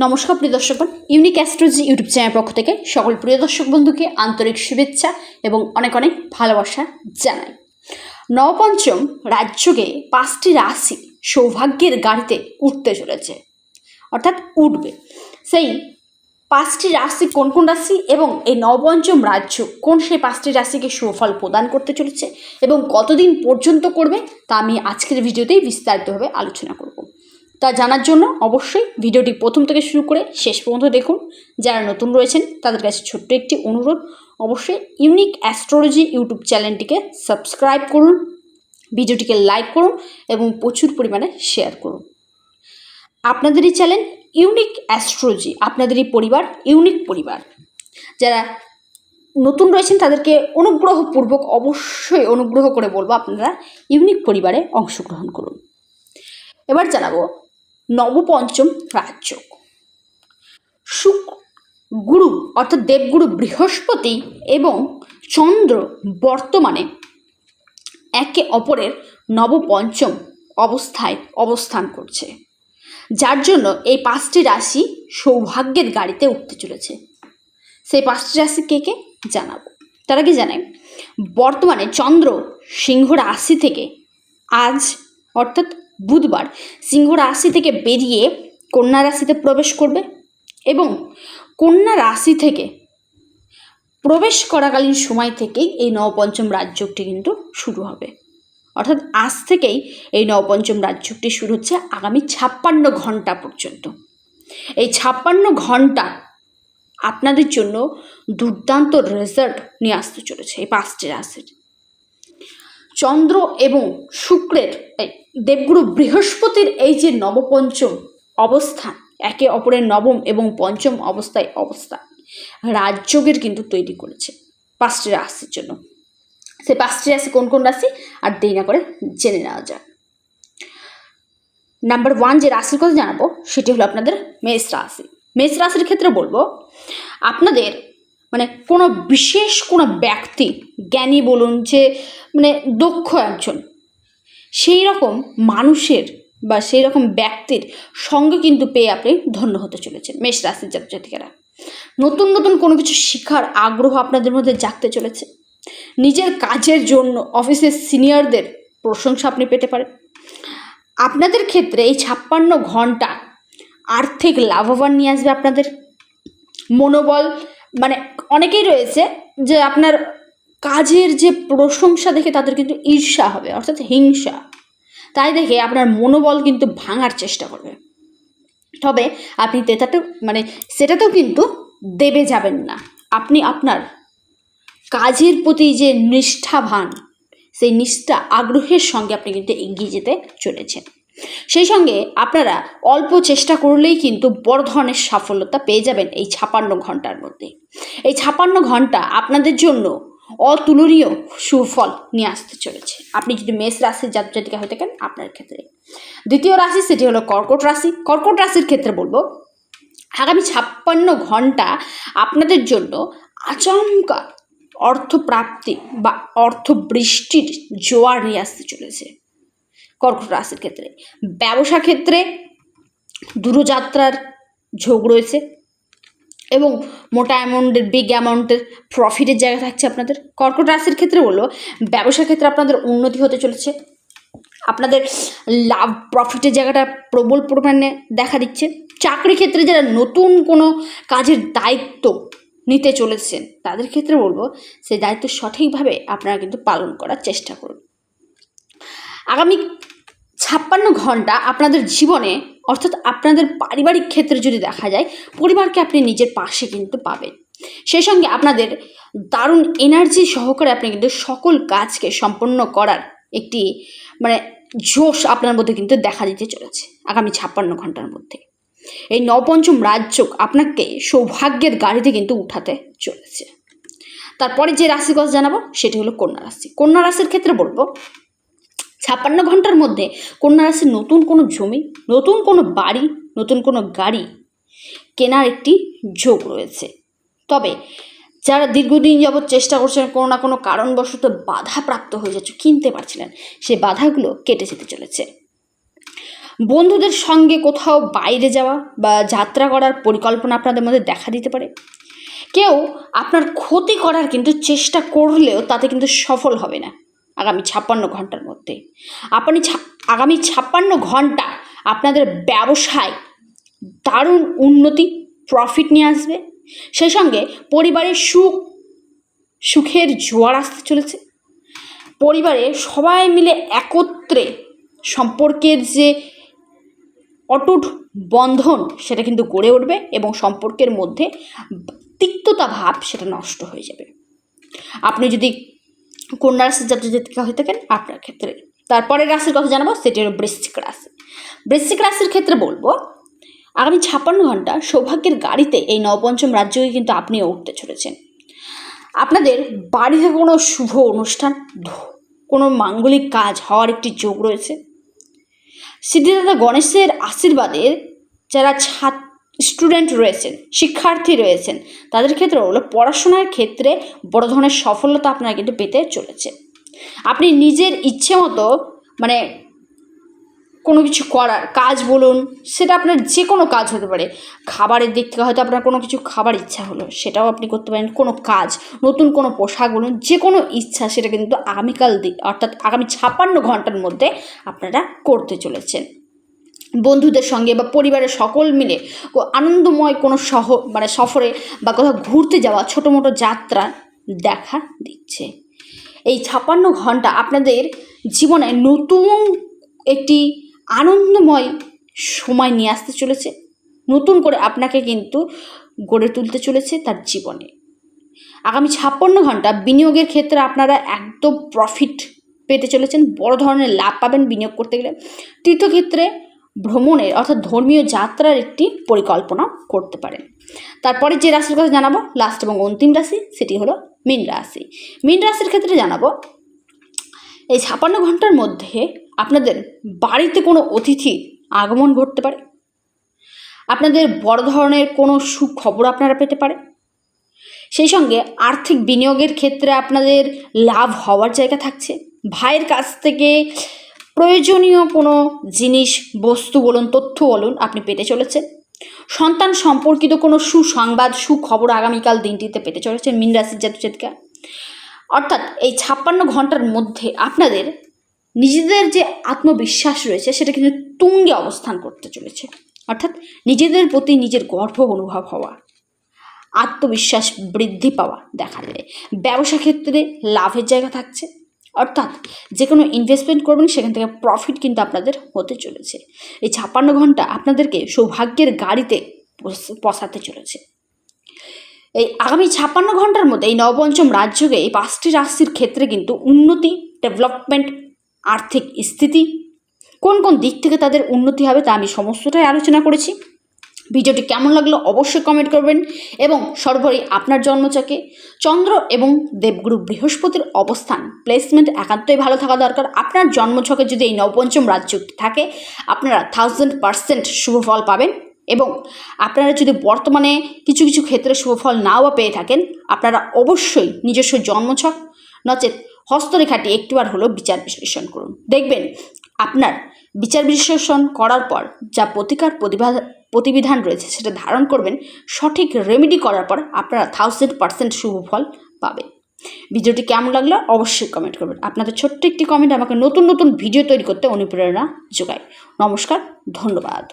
নমস্কার প্রিয় দর্শকগণ ইউনিক অ্যাস্ট্রোলজি ইউটিউব চ্যানেল পক্ষ থেকে সকল প্রিয় দর্শক বন্ধুকে আন্তরিক শুভেচ্ছা এবং অনেক অনেক ভালোবাসা জানাই। নবপঞ্চম রাজ্যকে পাঁচটি রাশি সৌভাগ্যের গাড়িতে উঠতে চলেছে, অর্থাৎ উঠবে। সেই পাঁচটি রাশি কোন কোন রাশি এবং এই নবপঞ্চম রাজ্য কোন সেই পাঁচটি রাশিকে সুফল প্রদান করতে চলেছে এবং কতদিন পর্যন্ত করবে তা আমি আজকের ভিডিওতেই বিস্তারিতভাবে আলোচনা করব। তা জানার জন্য অবশ্যই ভিডিওটি প্রথম থেকে শুরু করে শেষ পর্যন্ত দেখুন। যারা নতুন রয়েছেন, তাদের কাছে ছোট্ট একটি অনুরোধ। অবশ্যই ইউনিক অ্যাস্ট্রোলজি ইউটিউব চ্যানেলটিকে সাবস্ক্রাইব করুন, ভিডিওটিকে লাইক করুন এবং প্রচুর পরিমাণে শেয়ার করুন। আপনাদেরই চ্যানেল ইউনিক অ্যাস্ট্রোলজি, আপনাদেরই পরিবার ইউনিক পরিবার। যারা নতুন রয়েছেন, তাদেরকে অনুগ্রহপূর্বক, অবশ্যই অনুগ্রহ করে বলব, আপনারা ইউনিক পরিবারে অংশগ্রহণ করুন। এবার জানাব নবপঞ্চম রাজ্য। শুক্র, গুরু অর্থাৎ দেবগুরু বৃহস্পতি এবং চন্দ্র বর্তমানে একে অপরের নবপঞ্চম অবস্থায় অবস্থান করছে, যার জন্য এই পাঁচটি রাশি সৌভাগ্যের গাড়িতে উঠতে চলেছে। সেই পাঁচটি রাশি কে কে? জানাব। তার আগে জানাই, বর্তমানে চন্দ্র সিংহ রাশি থেকে আজ অর্থাৎ বুধবার সিংহ রাশি থেকে বেরিয়ে কন্যা রাশিতে প্রবেশ করবে এবং কন্যা রাশি থেকে প্রবেশ করাকালীন সময় থেকেই এই নবপঞ্চম রাজযোগটি কিন্তু শুরু হবে। অর্থাৎ আজ থেকেই এই নবপঞ্চম রাজযোগটি শুরু হচ্ছে আগামী ছাপ্পান্ন ঘণ্টা পর্যন্ত। এই ছাপ্পান্ন ঘণ্টা আপনাদের জন্য দুর্দান্ত রেজাল্ট নিয়ে আসতে চলেছে এই পাঁচটি রাশির। চন্দ্র এবং শুক্রের দেবগুরু বৃহস্পতির এই যে নবপঞ্চম অবস্থান, একে অপরের নবম এবং পঞ্চম অবস্থায় অবস্থান রাজযোগের কিন্তু তৈরি করেছে পাঁচটি রাশির জন্য। সে পাঁচটি রাশি কোন কোন রাশি? আর দেরি না করে জেনে নেওয়া যাক। নাম্বার ওয়ান যে রাশির কথা জানাব, সেটি হলো আপনাদের মেষ রাশি। মেষ রাশির ক্ষেত্রে বলব, আপনাদের মানে কোনো বিশেষ কোনো ব্যক্তি জ্ঞানী বলুন যে মানে দক্ষ একজন, সেই রকম মানুষের বা সেই রকম ব্যক্তির সঙ্গে কিন্তু পেয়ে আপনি ধন্য হতে চলেছেন মেষ রাশির জাতক জাতিকারা নতুন নতুন কোনো কিছু শেখার আগ্রহ আপনাদের মধ্যে জাগতে চলেছে। নিজের কাজের জন্য অফিসের সিনিয়রদের প্রশংসা আপনি পেতে পারেন। আপনাদের ক্ষেত্রে এই ছাপ্পান্ন ঘণ্টা আর্থিক লাভবান নিয়ে আসবে আপনাদের। মনোবল মানে অনেকেই রয়েছে যে আপনার কাজের যে প্রশংসা দেখে তাদের কিন্তু ঈর্ষা হবে, অর্থাৎ হিংসা। তাই দেখে আপনার মনোবল কিন্তু ভাঙার চেষ্টা করবে। তবে আপনি তেতাটা মানে সেটাতেও কিন্তু দেবে যাবেন না। আপনি আপনার কাজের প্রতি যে নিষ্ঠাবান, সেই নিষ্ঠা আগ্রহের সঙ্গে আপনি কিন্তু এগিয়ে যেতে চলেছেন। সেই সঙ্গে আপনারা অল্প চেষ্টা করলেই কিন্তু বড় ধরনের সাফল্যতা পেয়ে যাবেন এই ছাপান্ন ঘণ্টার মধ্যে। এই ছাপান্ন ঘণ্টা আপনাদের জন্য অতুলনীয় সুফল নিয়ে আসতে চলেছে। আপনি যদি মেষ রাশির জাতক জাতিকা হয়ে থাকেন, আপনার ক্ষেত্রে। দ্বিতীয় রাশি সেটি হলো কর্কট রাশি। কর্কট রাশির ক্ষেত্রে বলব, আগামী ছাপ্পান্ন ঘণ্টা আপনাদের জন্য আচমকা অর্থপ্রাপ্তি বা অর্থবৃষ্টির জোয়ার নিয়ে আসতে চলেছে। কর্কট রাশির ক্ষেত্রে। ব্যবসা ক্ষেত্রে দূরযাত্রার ঝোঁক রয়েছে এবং মোটা অ্যামাউন্টের বিগ অ্যামাউন্টের প্রফিটের জায়গা থাকছে আপনাদের। কর্কট রাশির ক্ষেত্রে বলল ব্যবসা ক্ষেত্রে আপনাদের উন্নতি হতে চলেছে। আপনাদের লাভ প্রফিটের জায়গাটা প্রবল পরিমাণে দেখা দিচ্ছে। চাকরি ক্ষেত্রে যারা নতুন কোনো কাজের দায়িত্ব নিতে চলেছেন তাদের ক্ষেত্রে বলব, সেই দায়িত্ব সঠিকভাবে আপনারা কিন্তু পালন করার চেষ্টা করুন। আগামী ছাপ্পান্ন ঘণ্টা আপনাদের জীবনে, অর্থাৎ আপনাদের পারিবারিক ক্ষেত্রে যদি দেখা যায়, পরিবারকে আপনি নিজের পাশে কিন্তু পাবেন। সেই সঙ্গে আপনাদের দারুণ এনার্জি সহকারে আপনি কিন্তু সকল কাজকে সম্পন্ন করার একটি মানে জোশ আপনার মধ্যে কিন্তু দেখা দিতে চলেছে আগামী ছাপ্পান্ন ঘণ্টার মধ্যে। এই নবপঞ্চম রাজ্য আপনাকে সৌভাগ্যের গাড়িতে কিন্তু উঠাতে চলেছে। তারপরে যে রাশির কথা জানাব, সেটি হলো কন্যা রাশি। কন্যা রাশির ক্ষেত্রে বলব ছাপ্পান্ন ঘণ্টার মধ্যে কন্যা রাশির নতুন কোনো জমি, নতুন কোনো বাড়ি, নতুন কোনো গাড়ি কেনার একটি যোগ রয়েছে। তবে যারা দীর্ঘদিন যাবৎ চেষ্টা করছেন কোনো না কোনো কারণবশত বাধা প্রাপ্ত হয়ে যাচ্ছে, কিনতে পারছিলেন সেই বাধাগুলো কেটে যেতে চলেছে। বন্ধুদের সঙ্গে কোথাও বাইরে যাওয়া বা যাত্রা করার পরিকল্পনা আপনাদের মধ্যে দেখা দিতে পারে। কেউ আপনার ক্ষতি করার কিন্তু চেষ্টা করলেও তাতে কিন্তু সফল হবে না। আগামী ছাপ্পান্ন ঘণ্টার মধ্যে। আপনি আগামী ছাপ্পান্ন ঘণ্টা আপনাদের ব্যবসায় দারুণ উন্নতি প্রফিট নিয়ে আসবে। সেই সঙ্গে পরিবারের সুখ, সুখের জোয়ার আসতে চলেছে। পরিবারে সবাই মিলে একত্রে সম্পর্কের যে অটুট বন্ধন, সেটা কিন্তু গড়ে উঠবে এবং সম্পর্কের মধ্যে তিক্ততা ভাব সেটা নষ্ট হয়ে যাবে। আপনি যদি কন্যা রাশির জাতীয় জাতিকা হয়ে থাকেন আপনার ক্ষেত্রে। তারপরের রাশির কথা জানাব, সেটি হলো বৃশ্চিক রাশি। বৃশ্চিক রাশির ক্ষেত্রে বলব, আগামী ছাপ্পান্ন ঘণ্টা সৌভাগ্যের গাড়িতে এই নবপঞ্চম রাজ্যকে কিন্তু আপনিও উঠতে চলেছেন। আপনাদের বাড়িতে কোনো শুভ অনুষ্ঠান কোনো মাঙ্গলিক কাজ হওয়ার একটি যোগ রয়েছে। সিদ্ধিদাতা গণেশের আশীর্বাদে যারা ছাত্র স্টুডেন্ট রয়েছেন, শিক্ষার্থী রয়েছেন, তাদের ক্ষেত্রে হলো পড়াশোনার ক্ষেত্রে বড় ধরনের সফলতা আপনারা কিন্তু পেতে চলেছে। আপনি নিজের ইচ্ছে মতো মানে কোনো কিছু করার কাজ বলুন, সেটা আপনার যে কোনো কাজ হতে পারে। খাবারের দিক থেকে হয়তো আপনার কোনো কিছু খাবার ইচ্ছা হলো, সেটাও আপনি করতে পারেন। কোনো কাজ, নতুন কোনো পোশাক বলুন যে কোনো ইচ্ছা, সেটা কিন্তু আগামীকাল দিক অর্থাৎ আগামী ছাপ্পান্ন ঘণ্টার মধ্যে আপনারা করতে চলেছেন। বন্ধুদের সঙ্গে বা পরিবারের সকল মিলে আনন্দময় কোনো শহ মানে সফরে বা কোথাও ঘুরতে যাওয়া ছোটো মোটো যাত্রা দেখা দিচ্ছে। এই ছাপ্পান্ন ঘণ্টা আপনাদের জীবনে নতুন একটি আনন্দময় সময় নিয়ে আসতে চলেছে। নতুন করে আপনাকে কিন্তু গড়ে তুলতে চলেছে তার জীবনে। আগামী ছাপ্পান্ন ঘণ্টা বিনিয়োগের ক্ষেত্রে আপনারা একদম প্রফিট পেতে চলেছেন। বড় ধরনের লাভ পাবেন বিনিয়োগ করতে গেলে। তীর্থক্ষেত্রে ভ্রমণের, অর্থাৎ ধর্মীয় যাত্রার একটি পরিকল্পনা করতে পারেন তারপরে যে রাশির কথা জানাব লাস্ট এবং অন্তিম রাশি, সেটি হলো মীন রাশি। মীন রাশির ক্ষেত্রে জানাব, এই ছাপান্ন ঘণ্টার মধ্যে আপনাদের বাড়িতে কোনো অতিথি আগমন ঘটতে পারে? আপনাদের বড় ধরনের কোনো সুখবর আপনারা পেতে পারে? সেই সঙ্গে আর্থিক বিনিয়োগের ক্ষেত্রে আপনাদের লাভ হওয়ার জায়গা থাকছে। ভাইয়ের কাছ থেকে প্রয়োজনীয় কোনো জিনিস, বস্তু বলুন, তথ্য বলুন, আপনি পেতে চলেছেন। সন্তান সম্পর্কিত কোনো সুসংবাদ, সুখবর আগামীকাল দিনটিতে পেতে চলেছেন মিন রাশির জাতক জাতিকা অর্থাৎ এই ছাপ্পান্ন ঘণ্টার মধ্যে আপনাদের নিজেদের যে আত্মবিশ্বাস রয়েছে, সেটা কিন্তু তুঙ্গে অবস্থান করতে চলেছে। অর্থাৎ নিজেদের প্রতি নিজের গর্ব অনুভব হওয়া, আত্মবিশ্বাস বৃদ্ধি পাওয়া দেখা যায়। ব্যবসা ক্ষেত্রে লাভের জায়গা থাকছে অর্থাৎ যে কোনো ইনভেস্টমেন্ট করবেন, সেখান থেকে প্রফিট কিন্তু আপনাদের হতে চলেছে। এই ছাপ্পান্ন ঘণ্টা আপনাদেরকে সৌভাগ্যের গাড়িতে বসাতে চলেছে। এই আগামী ছাপ্পান্ন ঘণ্টার মধ্যে এই নবপঞ্চম রাজ্যকে এই পাঁচটি রাশির ক্ষেত্রে কিন্তু উন্নতি ডেভেলপমেন্ট আর্থিক স্থিতি কোন কোন দিক থেকে তাদের উন্নতি হবে তা আমি সমস্তটাই আলোচনা করেছি। ভিডিওটি কেমন লাগল অবশ্যই কমেন্ট করবেন এবং সর্বোপরি আপনার জন্মচকে চন্দ্র এবং দেবগুরু বৃহস্পতির অবস্থান প্লেসমেন্ট একান্তই ভালো থাকা দরকার। আপনার জন্মছকে যদি এই নবপঞ্চম রাজ্য থাকে, আপনারা থাউজেন্ড পারসেন্ট শুভফল পাবেন এবং আপনারা যদি বর্তমানে কিছু কিছু ক্ষেত্রে শুভফল নাও বা পেয়ে থাকেন, আপনারা অবশ্যই নিজস্ব জন্মছক, নচেত হস্তরেখাটি একটিবার হলেও বিচার বিশ্লেষণ করুন। দেখবেন আপনার বিচার বিশ্লেষণ করার পর যা প্রতিকার প্রতিভা, প্রতিবিধান রয়েছে সেটা ধারণ করবেন, সঠিক রেমেডি করার পর আপনারা থাউজেন্ড পার্সেন্ট শুভ ফল পাবেন। ভিডিওটি কেমন লাগল অবশ্যই কমেন্ট করবেন। আপনাদের ছোট্ট একটি কমেন্ট আমাকে নতুন নতুন ভিডিও তৈরি করতে অনুপ্রেরণা যোগায়। নমস্কার, ধন্যবাদ।